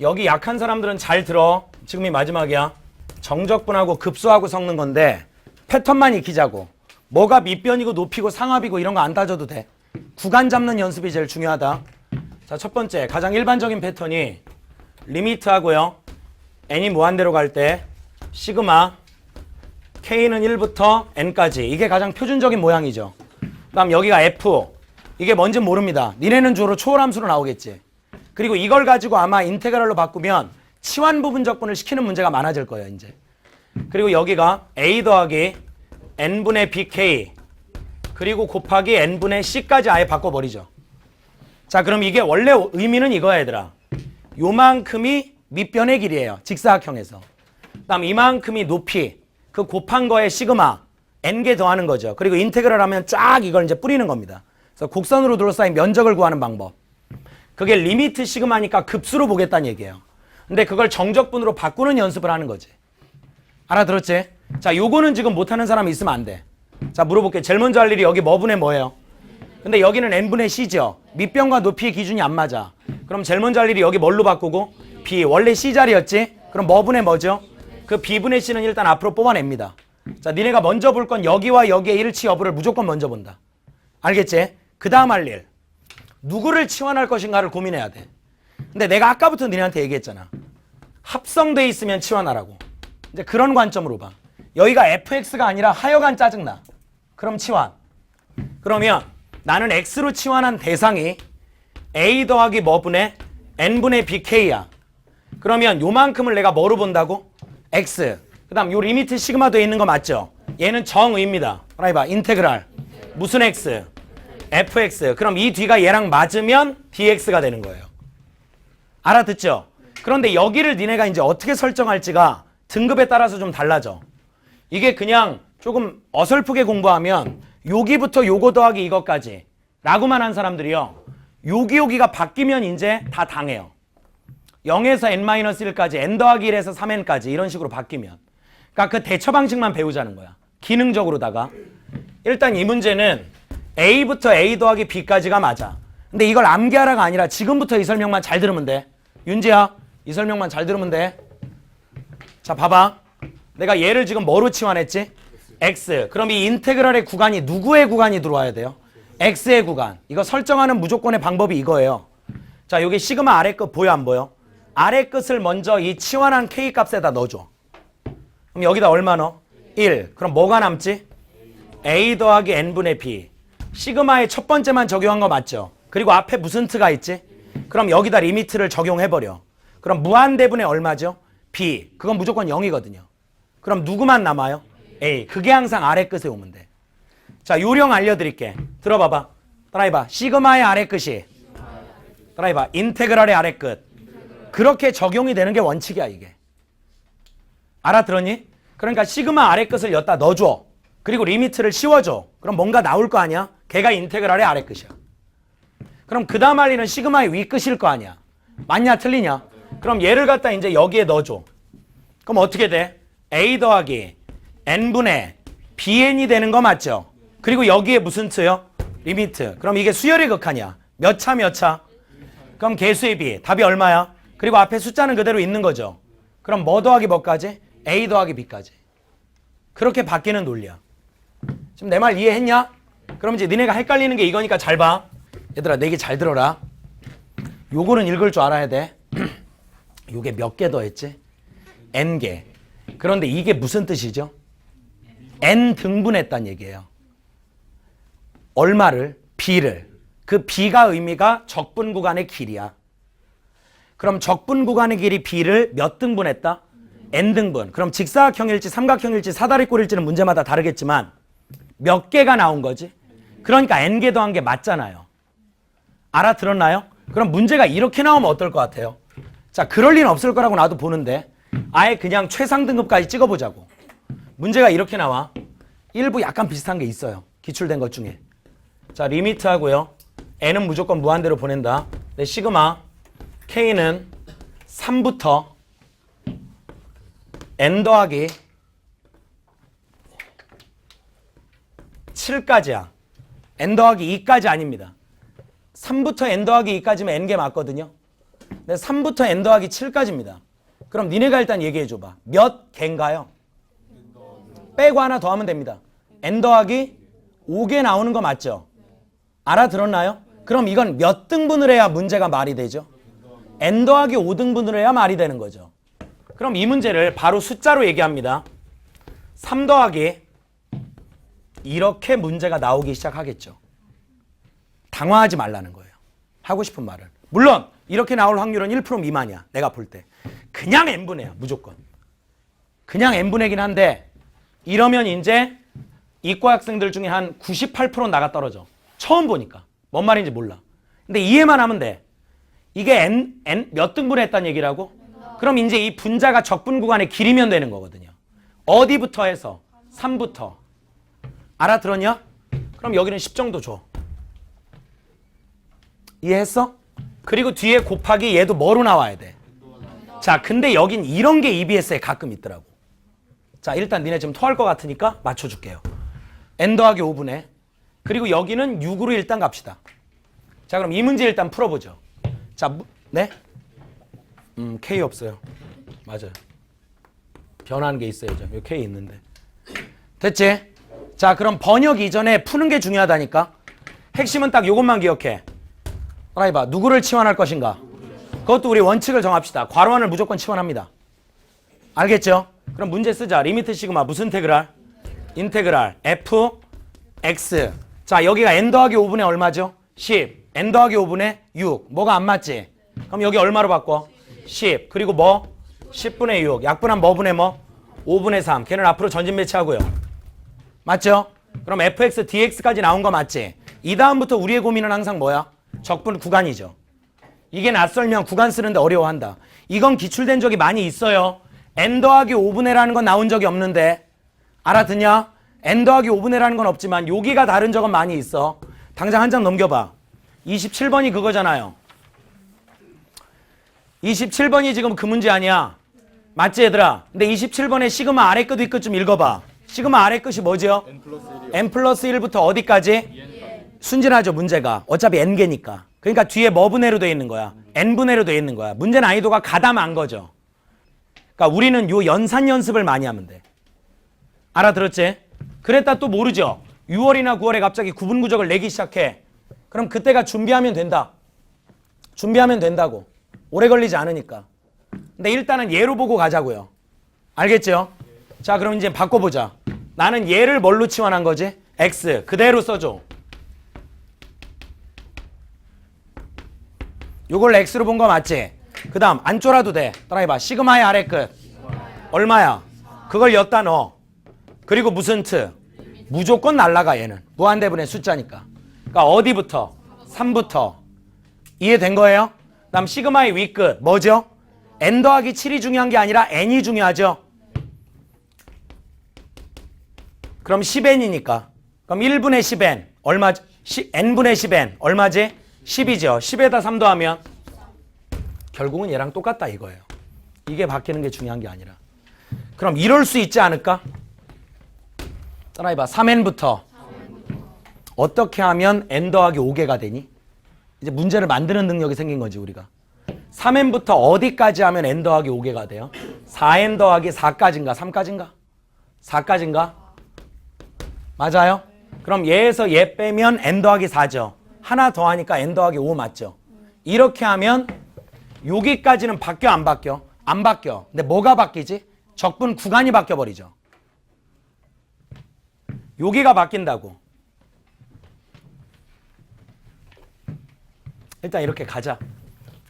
여기 약한 사람들은 잘 들어. 지금이 마지막이야. 정적분하고 급수하고 섞는 건데 패턴만 익히자고. 뭐가 밑변이고 높이고 상압이고 이런 거 안 따져도 돼. 구간 잡는 연습이 제일 중요하다. 자, 첫 번째 가장 일반적인 패턴이 리미트하고요. n이 무한대로 갈 때 시그마 k는 1부터 n까지 이게 가장 표준적인 모양이죠. 그다음 여기가 f 이게 뭔지 모릅니다. 니네는 주로 초월함수로 나오겠지. 그리고 이걸 가지고 아마 인테그랄로 바꾸면 치환 부분적분을 시키는 문제가 많아질 거예요, 이제. 그리고 여기가 a 더하기 n분의 bk 그리고 곱하기 n분의 c까지 아예 바꿔버리죠. 자, 그럼 이게 원래 의미는 이거야, 얘들아. 요만큼이 밑변의 길이에요. 직사각형에서. 그다음 이만큼이 높이. 그 곱한 거에 시그마 n개 더하는 거죠. 그리고 인테그랄 하면 쫙 이걸 이제 뿌리는 겁니다. 그래서 곡선으로 둘러싸인 면적을 구하는 방법. 그게 리미트 시그마니까 급수로 보겠다는 얘기예요. 근데 그걸 정적분으로 바꾸는 연습을 하는 거지. 알아들었지? 자, 요거는 지금 못하는 사람이 있으면 안 돼. 자, 물어볼게. 제일 먼저 할 일이 여기 뭐분의 뭐예요? 근데 여기는 n분의 c죠. 밑변과 높이의 기준이 안 맞아. 그럼 제일 먼저 할 일이 여기 뭘로 바꾸고? b. 원래 c 자리였지? 그럼 뭐분의 뭐죠? 그 b분의 c는 일단 앞으로 뽑아냅니다. 자, 니네가 먼저 볼 건 여기와 여기의 일치 여부를 무조건 먼저 본다. 알겠지? 그 다음 할 일. 누구를 치환할 것인가를 고민해야 돼. 근데 내가 아까부터 니네한테 얘기했잖아. 합성돼 있으면 치환하라고. 이제 그런 관점으로 봐. 여기가 fx가 아니라 하여간 짜증나. 그럼 치환. 그러면 나는 x로 치환한 대상이 a 더하기 뭐분의 n분의 bk야. 그러면 요만큼을 내가 뭐로 본다고? x. 그 다음 요 리미트 시그마 돼 있는 거 맞죠? 얘는 정의입니다. 하나 봐. 인테그랄. 무슨 x? Fx. 그럼 이 뒤가 얘랑 맞으면 dx가 되는 거예요. 알아듣죠? 그런데 여기를 니네가 이제 어떻게 설정할지가 등급에 따라서 좀 달라져. 이게 그냥 조금 어설프게 공부하면 여기부터 요거 더하기 이것까지 라고만 한 사람들이요. 여기 여기가 바뀌면 이제 다 당해요. 0에서 n-1까지 n 더하기 1에서 3n까지 이런 식으로 바뀌면 그러니까 그 대처 방식만 배우자는 거야. 기능적으로다가 일단 이 문제는 a부터 a 더하기 b까지가 맞아. 근데 이걸 암기하라가 아니라 지금부터 이 설명만 잘 들으면 돼. 윤지야, 이 설명만 잘 들으면 돼. 자, 봐봐. 내가 얘를 지금 뭐로 치환했지? x. 그럼 이 인테그랄의 구간이 누구의 구간이 들어와야 돼요? x의 구간. 이거 설정하는 무조건의 방법이 이거예요. 자, 여기 시그마 아래 끝 보여 안 보여? 아래 끝을 먼저 이 치환한 k 값에다 넣어줘. 그럼 여기다 얼마 넣어? 1. 그럼 뭐가 남지? a 더하기 n분의 b. 시그마의 첫 번째만 적용한 거 맞죠? 그리고 앞에 무슨 트가 있지? 그럼 여기다 리미트를 적용해버려. 그럼 무한대분의 얼마죠? b. 그건 무조건 0이거든요. 그럼 누구만 남아요? a. 그게 항상 아래 끝에 오면 돼. 자, 요령 알려드릴게. 들어봐봐. 따라해봐. 시그마의 아래 끝이. 따라해봐. 인테그랄의 아래 끝. 그렇게 적용이 되는 게 원칙이야, 이게. 알아들었니? 그러니까 시그마 아래 끝을 여기다 넣어줘. 그리고 리미트를 씌워줘. 그럼 뭔가 나올 거 아니야? 걔가 인테그랄의 아래 끝이야. 그럼 그 다음 할 일은 시그마의 위 끝일 거 아니야. 맞냐 틀리냐? 그럼 얘를 갖다 이제 여기에 넣어줘. 그럼 어떻게 돼? a 더하기 n분의 bn이 되는 거 맞죠? 그리고 여기에 무슨 트요? 리미트. 그럼 이게 수열의 극한이야. 몇 차 몇 차? 그럼 개수의 비. 답이 얼마야? 그리고 앞에 숫자는 그대로 있는 거죠. 그럼 뭐 더하기 뭐까지? a 더하기 b까지. 그렇게 바뀌는 논리야. 지금 내 말 이해했냐? 그럼 이제 니네가 헷갈리는 게 이거니까 잘 봐. 얘들아, 내 얘기 잘 들어라. 요거는 읽을 줄 알아야 돼. 요게 몇 개 더 했지? n개. 그런데 이게 무슨 뜻이죠? n 등분했단 얘기예요. 얼마를? b를. 그 b가 의미가 적분 구간의 길이야. 그럼 적분 구간의 길이 b를 몇 등분했다? n 등분. 그럼 직사각형일지 삼각형일지 사다리꼴일지는 문제마다 다르겠지만 몇 개가 나온 거지? 그러니까 n개 더한 게 맞잖아요. 알아들었나요? 그럼 문제가 이렇게 나오면 어떨 것 같아요? 자, 그럴 리는 없을 거라고 나도 보는데 아예 그냥 최상 등급까지 찍어보자고. 문제가 이렇게 나와. 일부 약간 비슷한 게 있어요. 기출된 것 중에. 자, 리미트 하고요. n은 무조건 무한대로 보낸다. 네, 시그마 k는 3부터 n 더하기 7까지야. n 더하기 2까지 아닙니다. 3부터 n 더하기 2까지면 n개 맞거든요. 근데 3부터 n 더하기 7까지입니다. 그럼 니네가 일단 얘기해 줘봐. 몇 개인가요? 빼고 하나 더 하면 됩니다. n 더하기 5개 나오는 거 맞죠? 알아들었나요? 그럼 이건 몇 등분을 해야 문제가 말이 되죠? n 더하기 5등분을 해야 말이 되는 거죠. 그럼 이 문제를 바로 숫자로 얘기합니다. 3 더하기 이렇게 문제가 나오기 시작하겠죠. 당황하지 말라는 거예요. 하고 싶은 말은. 물론 이렇게 나올 확률은 1% 미만이야. 내가 볼 때. 그냥 n분해야 무조건. 그냥 n분해긴 한데 이러면 이제 이과 학생들 중에 한 98% 나가 떨어져. 처음 보니까. 뭔 말인지 몰라. 근데 이해만 하면 돼. 이게 n, n 몇 등분 했다는 얘기라고? 그럼 이제 이 분자가 적분 구간에 길이면 되는 거거든요. 어디부터 해서? 3부터. 알아들었냐? 그럼 여기는 10 정도 줘. 이해했어? 그리고 뒤에 곱하기 얘도 뭐로 나와야 돼? 자, 근데 여긴 이런 게 EBS에 가끔 있더라고. 자, 일단 니네 지금 토할 것 같으니까 맞춰줄게요. n 더하기 5분의 그리고 여기는 6으로 일단 갑시다. 자, 그럼 이 문제 일단 풀어보죠. 자, 무- 네? 음, K 없어요. 맞아요. 변하는 게 있어야죠. 여기 K 있는데. 됐지? 자, 그럼 번역 이전에 푸는 게 중요하다니까. 핵심은 딱 이것만 기억해. 따라해 봐. 누구를 치환할 것인가? 그것도 우리 원칙을 정합시다. 괄호한을 무조건 치환합니다. 알겠죠? 그럼 문제 쓰자. 리미트 시그마 무슨 인테그랄? 인테그랄 f x. 자, 여기가 n 더하기 5분의 얼마죠? 10. n 더하기 5분의 6. 뭐가 안 맞지? 그럼 여기 얼마로 바꿔? 10. 그리고 뭐? 10분의 6. 약분한 뭐분의 뭐? 5분의 3. 걔는 앞으로 전진 배치하고요. 맞죠? 그럼 fx dx까지 나온 거 맞지? 이 다음부터 우리의 고민은 항상 뭐야? 적분 구간이죠. 이게 낯설면 구간 쓰는데 어려워한다. 이건 기출된 적이 많이 있어요. n 더하기 5분의 라는 건 나온 적이 없는데 알아듣냐? n 더하기 5분의 라는 건 없지만 여기가 다른 적은 많이 있어. 당장 한 장 넘겨봐. 27번이 그거잖아요. 27번이 지금 그 문제 아니야. 맞지 얘들아? 근데 27번에 시그마 아래 끝 윗끝 좀 읽어봐. 시그마 아래 끝이 뭐죠? n 플러스 1부터 어디까지? 순진하죠 문제가. 어차피 n개니까. 그러니까 뒤에 뭐 분해로 돼 있는 거야? n 분해로 돼 있는 거야. 문제 난이도가 가담한 거죠. 그러니까 우리는 요 연산 연습을 많이 하면 돼. 알아들었지? 그랬다 또 모르죠. 6월이나 9월에 갑자기 구분 구적을 내기 시작해. 그럼 그때가 준비하면 된다. 준비하면 된다고. 오래 걸리지 않으니까. 근데 일단은 얘로 보고 가자고요. 알겠죠? 자, 그럼 이제 바꿔보자. 나는 얘를 뭘로 치환한 거지? x. 그대로 써줘. 요걸 x로 본 거 맞지? 그 다음 안 쫄아도 돼. 따라해봐. 시그마의 아래 끝. 얼마야? 그걸 엿다 넣어. 그리고 무슨 트? 무조건 날라가 얘는. 무한대분의 숫자니까. 그러니까 어디부터? 3부터. 이해된 거예요? 다음 시그마의 윗끝 뭐죠? n 더하기 7이 중요한 게 아니라 n이 중요하죠. 그럼 10n이니까. 그럼 1분의 10n 얼마? n분의 10n 얼마지? 10이죠. 10에다 3 더하면 결국은 얘랑 똑같다 이거예요. 이게 바뀌는 게 중요한 게 아니라. 그럼 이럴 수 있지 않을까? 따라해봐. 3n부터 어떻게 하면 n 더하기 5개가 되니? 이제 문제를 만드는 능력이 생긴 거지 우리가. 3n부터 어디까지 하면 n 더하기 5개가 돼요? 4n 더하기 4까지인가? 3까지인가? 4까지인가? 맞아요? 그럼 얘에서 얘 빼면 n 더하기 4죠. 하나 더 하니까 n 더하기 5 맞죠? 이렇게 하면 여기까지는 바뀌어 안 바뀌어? 안 바뀌어. 근데 뭐가 바뀌지? 적분 구간이 바뀌어 버리죠. 여기가 바뀐다고. 일단 이렇게 가자.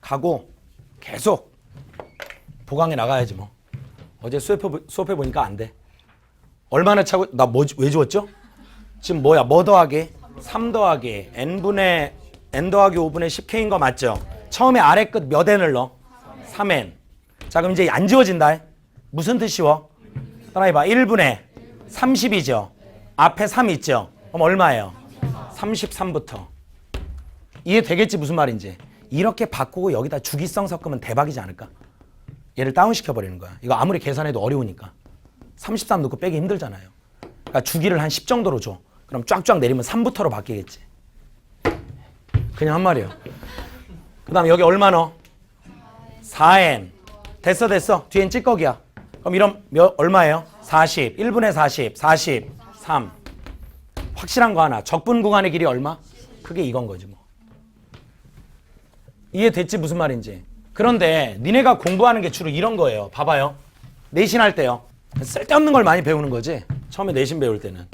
가고 계속 보강해 나가야지 뭐. 어제 수업해, 보- 수업해 보니까 안 돼. 얼마나 차고 나 뭐 왜 주었죠? 지금 뭐야? 뭐 더하기? 3 더하기 n분의 n 더하기 5분의 10k인 거 맞죠? 처음에 아래 끝 몇 n을 넣어? 3n. 자 그럼 이제 안 지워진다. 무슨 뜻이워? 따라해 봐. 1분의 30이죠. 앞에 3 있죠. 그럼 얼마예요? 33부터. 이해되겠지 무슨 말인지. 이렇게 바꾸고 여기다 주기성 섞으면 대박이지 않을까? 얘를 다운시켜 버리는 거야. 이거 아무리 계산해도 어려우니까. 33 넣고 빼기 힘들잖아요. 그러니까 주기를 한 10 정도로 줘. 그럼 쫙쫙 내리면 3부터로 바뀌겠지. 그냥 한 말이에요. 그 다음에 여기 얼마 넣어? 4n 됐어 됐어 뒤엔 찌꺼기야 그럼 이런 몇 얼마예요? 40 1분의 40 43 확실한 거 하나 적분 구간의 길이 얼마? 그게 이건 거지 뭐 이해됐지 무슨 말인지 그런데 니네가 공부하는 게 주로 이런 거예요 봐봐요 내신 할 때요 쓸데없는 걸 많이 배우는 거지? 처음에 내신 배울 때는.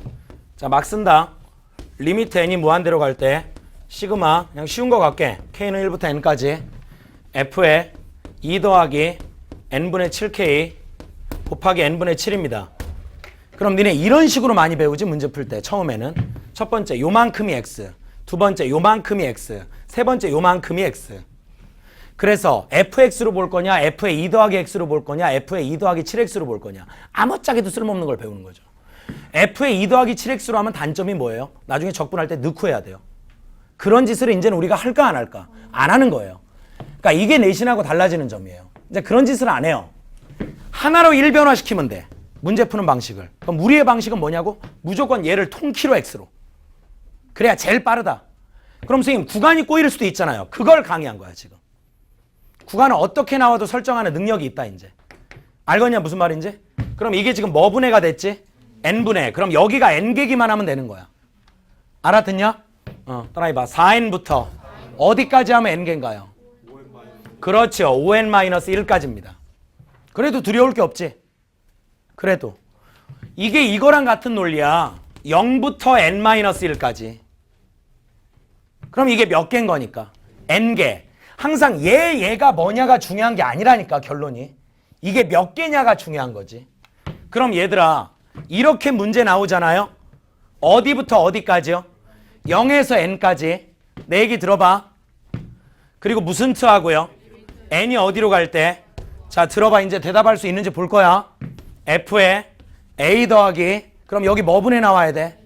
자 막 쓴다. 리미트 n이 무한대로 갈 때 시그마 그냥 쉬운 거 갈게. K는 1부터 n까지. F에 2 더하기 n분의 7k 곱하기 n분의 7입니다. 그럼 니네 이런 식으로 많이 배우지 문제 풀 때 처음에는? 첫 번째 요만큼이 x. 두 번째 요만큼이 x. 세 번째 요만큼이 x 그래서 fx로 볼 거냐 f의 2 더하기 x로 볼 거냐 f의 2 더하기 7x로 볼 거냐. 아무짝에도 쓸모없는 걸 배우는 거죠. F의 2 더하기 7x로 하면 단점이 뭐예요? 나중에 적분할 때 넣고 해야 돼요. 그런 짓을 이제는 우리가 할까 안 할까? 안 하는 거예요. 그러니까 이게 내신하고 달라지는 점이에요. 이제 그런 짓을 안 해요. 하나로 일변화시키면 돼. 문제 푸는 방식을. 그럼 우리의 방식은 뭐냐고? 무조건 얘를 통키로 x로. 그래야 제일 빠르다. 그럼 선생님 구간이 꼬일 수도 있잖아요. 그걸 강의한 거야 지금 구간은 어떻게 나와도 설정하는 능력이 있다 이제. 알겠냐 무슨 말인지? 그럼 이게 지금 뭐 분해가 됐지? n분해. 그럼 여기가 n개기만 하면 되는 거야. 알아듣냐? 어 따라해 봐. 4n부터 어디까지 하면 n개인가요? 그렇죠 5n-1까지입니다. 그래도 두려울 게 없지? 그래도. 이게 이거랑 같은 논리야. 0부터 n-1까지. 그럼 이게 몇 개인 거니까? N개 항상 얘 얘가 뭐냐가 중요한 게 아니라니까 결론이. 이게 몇 개냐가 중요한 거지. 그럼 얘들아 이렇게 문제 나오잖아요? 어디부터 어디까지요? 0에서 n까지. 내 얘기 들어봐. 그리고 무슨 트 하고요? n이 어디로 갈 때? 자 들어봐. 이제 대답할 수 있는지 볼 거야. f에 a 더하기. 그럼 여기 뭐 분에 나와야 돼?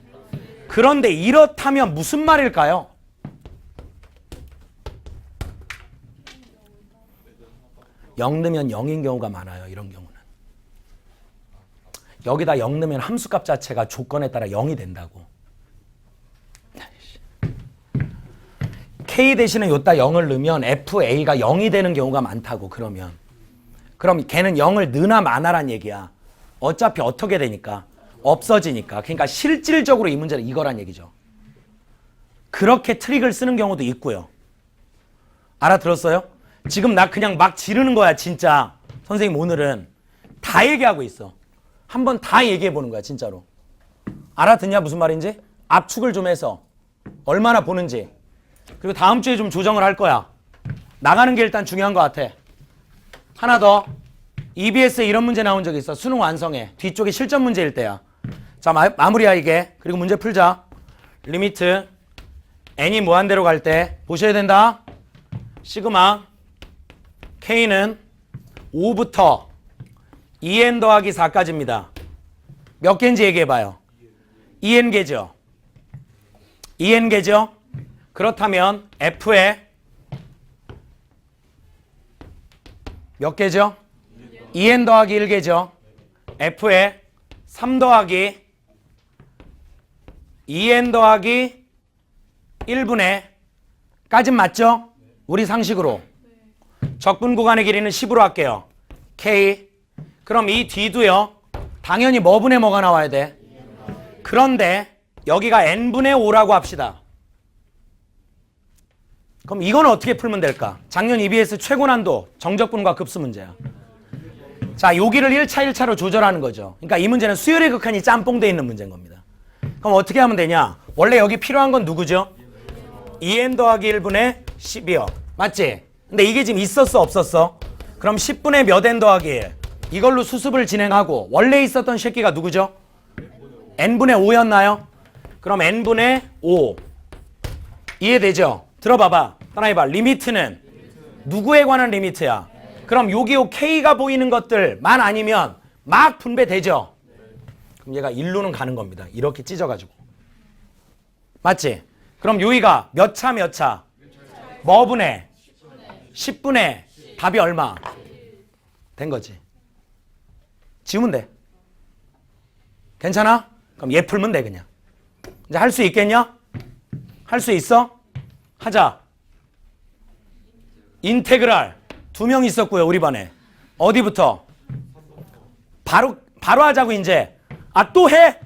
그런데 이렇다면 무슨 말일까요 영 넣으면 0인 경우가 많아요. 이런 경우는. 여기다 0 넣으면 함수값 자체가 조건에 따라 0이 된다고. K 대신에 요따 0을 넣으면 FA가 0이 되는 경우가 많다고 그러면. 그럼 걔는 0을 넣나 마나란 얘기야. 어차피 어떻게 되니까? 없어지니까. 그러니까 실질적으로 이 문제는 이거란 얘기죠. 그렇게 트릭을 쓰는 경우도 있고요. 알아들었어요? 지금 나 그냥 막 지르는 거야 진짜. 선생님 오늘은 다 얘기하고 있어. 한번 다 얘기해 보는 거야 진짜로. 알아듣냐 무슨 말인지? 압축을 좀 해서 얼마나 보는지. 그리고 다음 주에 좀 조정을 할 거야. 나가는 게 일단 중요한 것 같아. 하나 더. EBS에 이런 문제 나온 적이 있어. 수능 완성해. 뒤쪽이 실전 문제일 때야. 자 마, 마무리야 이게. 그리고 문제 풀자. 리미트. N이 무한대로 갈 때 보셔야 된다. 시그마 K는 5부터 2n 더하기 4까지입니다. 몇 개인지 얘기해봐요. 2n 개죠. 2n 개죠. 그렇다면 F에 몇 개죠? 2n 더하기 1개죠. F에 3 더하기 2n 더하기 1분의 까진 맞죠? 우리 상식으로. 적분 구간의 길이는 10으로 할게요. K. 그럼 이 뒤도요. 당연히 뭐분의 뭐가 나와야 돼? 그런데 여기가 n분의 5라고 합시다. 그럼 이건 어떻게 풀면 될까? 작년 EBS 최고 난도 정적분과 급수 문제야. 자, 여기를 1차 1차로 조절하는 거죠. 그러니까 이 문제는 수열의 극한이 짬뽕돼 있는 문제인 겁니다. 그럼 어떻게 하면 되냐? 원래 여기 필요한 건 누구죠? 2n 더하기 1분의 12요. 맞지? 근데 이게 지금 있었어 없었어? 그럼 10분의 몇 n 더하기 1 이걸로 수습을 진행하고 원래 있었던 새끼가 누구죠? n분의 5였나요? 그럼 n분의 5 이해되죠? 들어봐봐 따라해봐 리미트는 누구에 관한 리미트야? 그럼 여기 요 k가 보이는 것들만 아니면 막 분배되죠? 그럼 얘가 일로는 가는 겁니다 이렇게 찢어가지고 맞지? 그럼 여기가 몇 차 몇 차? 뭐 분의? 10분의 답이 얼마? 된 거지. 지우면 돼. 괜찮아? 그럼 얘 풀면 돼 그냥. 이제 할 수 있겠냐? 할 수 있어? 하자. 인테그랄 두두명 있었고요, 우리 반에. 어디부터? 바로 바로 하자고 이제. 아, 또 해?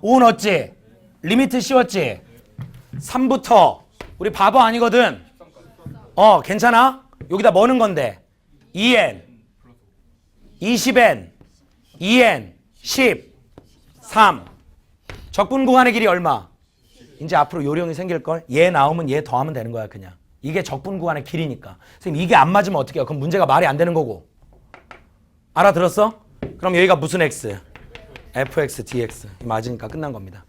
5 넣었지? 리미트 씌웠지? 3부터 우리 바보 아니거든. 어, 괜찮아? 여기다 뭐는 건데? 2n 20n 2n 10 3 적분 구간의 길이 얼마? 이제 앞으로 요령이 생길 걸. 얘 나오면 얘 더하면 되는 거야, 그냥. 이게 적분 구간의 길이니까. 선생님 이게 안 맞으면 어떻게 해요? 그럼 문제가 말이 안 되는 거고. 알아들었어? 그럼 여기가 무슨 x? fx dx 맞으니까 끝난 겁니다.